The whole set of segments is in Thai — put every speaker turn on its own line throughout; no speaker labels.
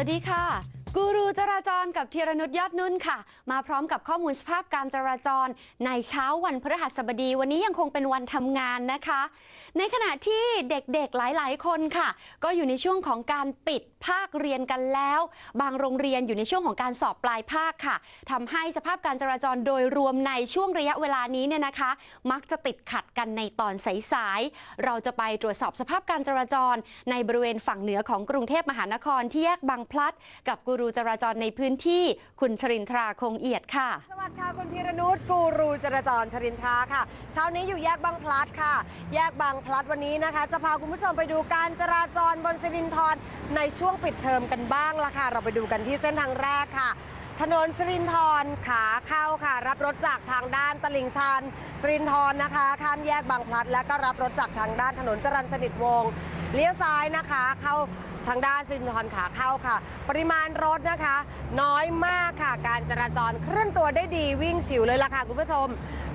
สวัสดีค่ะ กูรูจราจรกับธีรนุชยอดนุ่นค่ะ มาพร้อมกับข้อมูลสภาพการจราจรในเช้าวันพฤหัสบดี วันนี้ยังคงเป็นวันทำงานนะคะ ในขณะที่เด็กๆหลายๆ คนค่ะ ก็อยู่ในช่วงของการปิดภาคเรียนกันแล้ว บางโรงเรียนอยู่ในช่วงของการสอบปลายภาคค่ะทำให้สภาพการจราจรโดยรวมในช่วงระยะเวลานี้เนี่ยนะคะ มักจะติดขัดกันในตอนสายๆเราจะไปตรวจสอบสภาพการจราจร ในบริเวณฝั่งเหนือของกรุงเทพมหานครที่แยกบางพลัด กับกูรูจราจรในพื้นที่คุณชรินทราคงเอียดค่ะ
สวัสดีค่ะคุณธีรนุชกูรูจราจรชรินทราค่ะ เช้านี้อยู่แยกบางพลัดค่ะ แยกบางพลัดวันนี้นะคะ จะพาคุณผู้ชมไปดูการจราจรบนสิรินทรในช่วงปิดเทอมกันบ้างละค่ะ เราไปดูกันที่เส้นทางแรกค่ะถนนสิรินทรขาเข้าค่ะ รับรถจากทางด้านตลิ่งชันสิรินทรนะคะ ข้ามแยกบางพลัด แล้วก็รับรถจากทางด้านถนนจรัญสนิทวงศ์เลี้ยวซ้ายนะคะ เข้า ทางด้านสินทรขาเข้าค่ะ ปริมาณรถนะคะ น้อยมากค่ะ การจราจรเคลื่อนตัวได้ดีวิ่งฉิวเลยล่ะค่ะคุณผู้ชม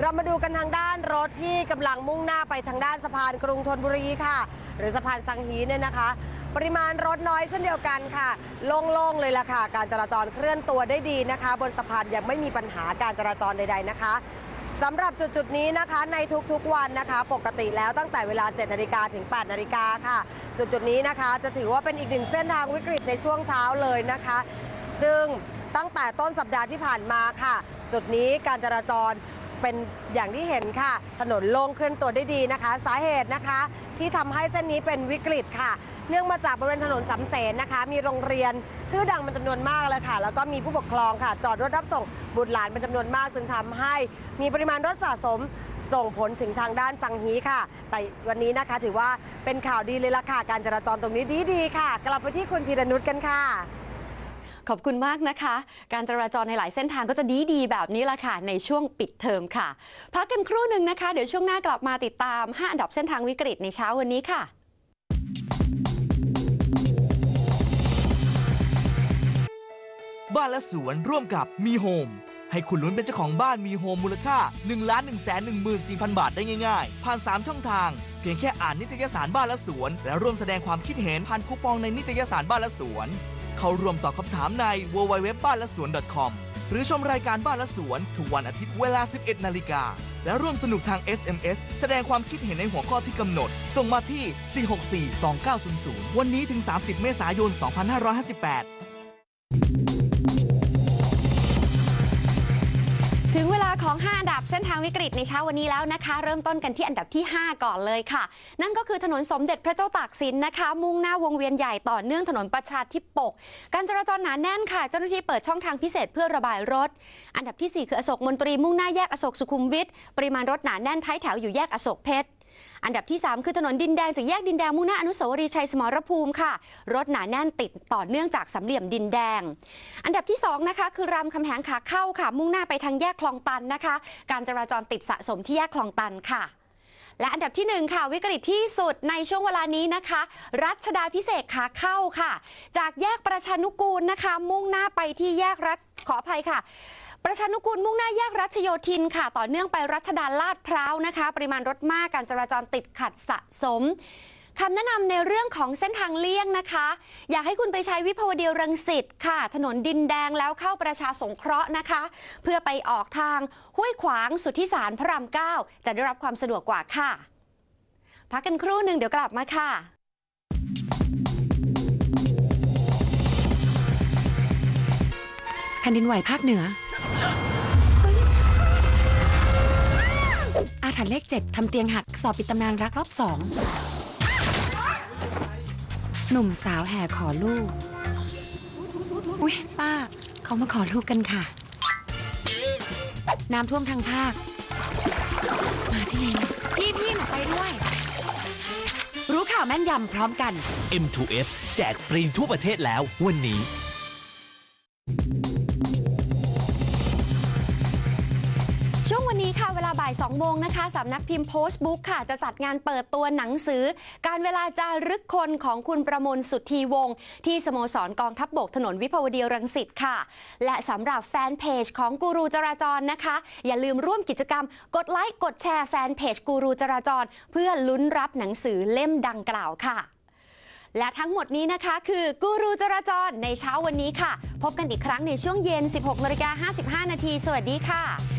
เรามาดูกันทางด้านรถที่กำลังมุ่งหน้าไปทางด้านสะพานกรุงธนบุรีค่ะ หรือสะพานสังฮีเนี่ยนะคะ ปริมาณรถน้อยเช่นเดียวกันค่ะ โล่งๆเลยล่ะค่ะ การจราจรเคลื่อนตัวได้ดีนะคะ บนสะพานยังไม่มีปัญหาการจราจรใด ๆนะคะ สำหรับจุดจุดๆนี้นะคะในทุกๆวันนะคะ ปกติแล้วตั้งแต่เวลา 7 นาฬิกาถึง 8 นาฬิกาค่ะ จุดจุดๆนี้นะคะจะถือว่าเป็นอีกหนึ่งเส้นทางวิกฤตในช่วงเช้าเลยนะคะซึ่งตั้งแต่ต้นสัปดาห์ที่ผ่านมาค่ะ จุดนี้การจราจรเป็นอย่างที่เห็นค่ะ ถนนโล่งเคลื่อนตัวได้ดีนะคะ สาเหตุนะคะ ที่ทำให้เส้นนี้เป็นวิกฤตค่ะ เนื่องมาจากบริเวณถนนสำเสนนะคะ มีโรงเรียนชื่อดังเป็นจำนวนมากเลยค่ะ แล้วก็มีผู้ปกครองค่ะ จอดรถรับส่งบุตรหลานเป็นจำนวนมาก จึงทำให้มีปริมาณรถสะสมส่งผลถึงทางด้านสังฮีค่ะ แต่วันนี้นะคะถือว่าเป็นข่าวดีเลยล่ะค่ะ การจราจรตรงนี้ดีๆค่ะ กลับไปที่คุณธีรนุชกันค่ะ
ขอบคุณมากนะคะ การจราจรในหลายเส้นทางก็จะดีดีแบบนี้ละค่ะ ในช่วงปิดเทอมค่ะ พักกันครู่หนึ่งนะคะ เดี๋ยวช่วงหน้ากลับมาติดตาม 5 อันดับเส้นทางวิกฤตในเช้าวันนี้ค่ะ
บ้านและสวนร่วมกับมีโฮมให้คุณลุ้นเป็นเจ้าของบ้านมีโฮมมูลค่า1 1 1 4 0 0 0 บาทได้ง่ายๆ ผ่าน 3 ช่องทาง เพียงแค่อ่านนิตยสารบ้านและสวน และร่วมแสดงความคิดเห็นผ่านคูปองในนิตยสารบ้านและสวน เข้าร่วมตอบคำถามใน www บ้านและสวน .com หรือชมรายการบ้านและสวนทุกวันอาทิตย์เวลา 11 นาฬิกา และร่วมสนุกทาง SMS แสดงความคิดเห็นในหัวข้อที่กำหนด ส่งมาที่ 4642900 วันนี้ถึง 30 เมษายน 2558
ของ 5 อันดับเส้นทางวิกฤตในเช้าวันนี้แล้วนะคะ เริ่มต้นกันที่อันดับที่ 5 ก่อนเลยค่ะ นั่นก็คือถนนสมเด็จพระเจ้าตากสินนะคะ มุ่งหน้าวงเวียนใหญ่ต่อเนื่องถนนประชาธิปก การจราจรหนาแน่นค่ะ เจ้าหน้าที่เปิดช่องทางพิเศษเพื่อระบายรถ อันดับทีสี่4 คืออโศกมนตรีมุ่งหน้าแยกอโศกสุขุมวิทปริมาณรถหนาแน่นท้ายแถวอยู่แยกอโศกเพชร อันดับที่ 3 คือถนนดินแดงจากแยกดินแดงมุ่งหน้าอนุสาวรีย์ชัยสมรภูมิค่ะ รถหนาแน่นติดต่อเนื่องจากสามเหลี่ยมดินแดง อันดับที่ 2 นะคะ คือรามคำแหงขาเข้าค่ะ มุ่งหน้าไปทางแยกคลองตันนะคะ การจราจรติดสะสมที่แยกคลองตันค่ะและอันดับที่ 1 ค่ะ วิกฤตที่สุดในช่วงเวลานี้นะคะ รัชดาพิเศษขาเข้าค่ะ จากแยกประชานุกูลนะคะ มุ่งหน้าไปที่แยกรัฐขออภัยค่ะ ประชานุกูลมุ่งหน้าแยกรัชโยธินค่ะ ต่อเนื่องไปรัชดาลาดพร้าวนะคะ ปริมาณรถมากการจราจรติดขัดสะสมคำแนะนำในเรื่องของเส้นทางเลี่ยงนะคะ อยากให้คุณไปใช้วิภาวดีรังสิตค่ะ ถนนดินแดงแล้วเข้าประชาสงเคราะห์นะคะ เพื่อไปออกทางห้วยขวางสุทธิสารพระรามเก้าจะได้รับความสะดวกกว่าค่ะ พักกันครู่หนึ่งเดี๋ยวกลับมาค่ะ
แผ่นดินไหวภาคเหนือ อาถรรพ์เลขเจ็ดทำเตียงหักสอบปิดตำนานรักรอบสองหนุ่มสาวแห่ขอลูก อุ๊ย ป้า เขามาขอลูกกันค่ะ น้ำท่วมทางภาค มาได้ไงเนี่พี่พี่หนูไปด้วย รู้ข่าวแม่นยำพร้อมกัน
M2F แจกฟรีทั่วประเทศแล้ววันนี้
ช่วงวันนี้ค่ะเวลาบ่าย2โมงนะคะสำนักพิมพ์โพสต์บุ๊กค่ะ จะจัดงานเปิดตัวหนังสือ การเวลาจารึกคนของคุณประมลสุทธีวงศ์ที่สโมสรกองทัพบบกถนนวิภาวดีรังสิตค่ะ และสำหรับแฟนเพจของกูรูจราจรนะคะ อย่าลืมร่วมกิจกรรม กดไลค์กดแชร์แฟนเพจกูรูจราจร เพื่อลุ้นรับหนังสือเล่มดังกล่าวค่ะและทั้งหมดนี้นะคะคือกูรูจราจรในเช้าวันนี้ค่ะ พบกันอีกครั้งในช่วงเย็น 16นาฬิกา55 นาที สวัสดีค่ะ